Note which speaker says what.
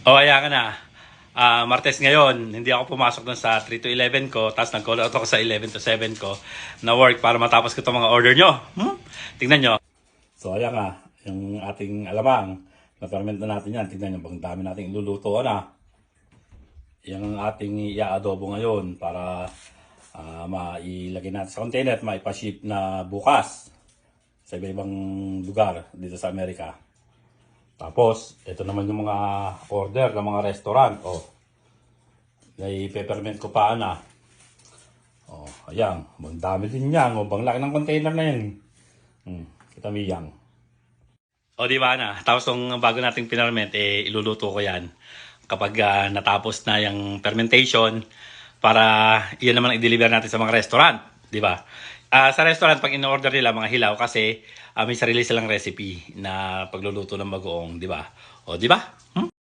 Speaker 1: O, kaya ka na. Ah, Martes ngayon, hindi ako pumasok dun sa 3 to 11 ko, tapos nag-call out ako sa 11 to 7 ko na work para matapos ko itong mga order nyo. Hmm? Tingnan nyo. So, ayan nga, yung ating alamang, na-ferment na natin yan. Tingnan nyo, bang dami nating iluluto na. Yan ang ating i-adobo ngayon para ah, mailagay natin sa container at maipaship na bukas sa iba-ibang lugar dito sa Amerika. Tapos, ito naman yung mga order ng mga restaurant. Oh. Nai-peppermint ko pa na. Oh, ayan. Bang dami din yan. O, bang laki ng container na yan. Hmm, kita mo yan. O, di ba na? Tapos nung bago nating pinarment, eh, iluluto ko yan. Kapag ah, natapos na yung fermentation, para iyan naman i-deliver natin sa mga restaurant. Di ba? Ah, sa restaurant, pag in-order nila mga hilaw, kasi ah, may sarili silang recipe na pagluluto ng bagoong, di ba? O, di ba? Hmm?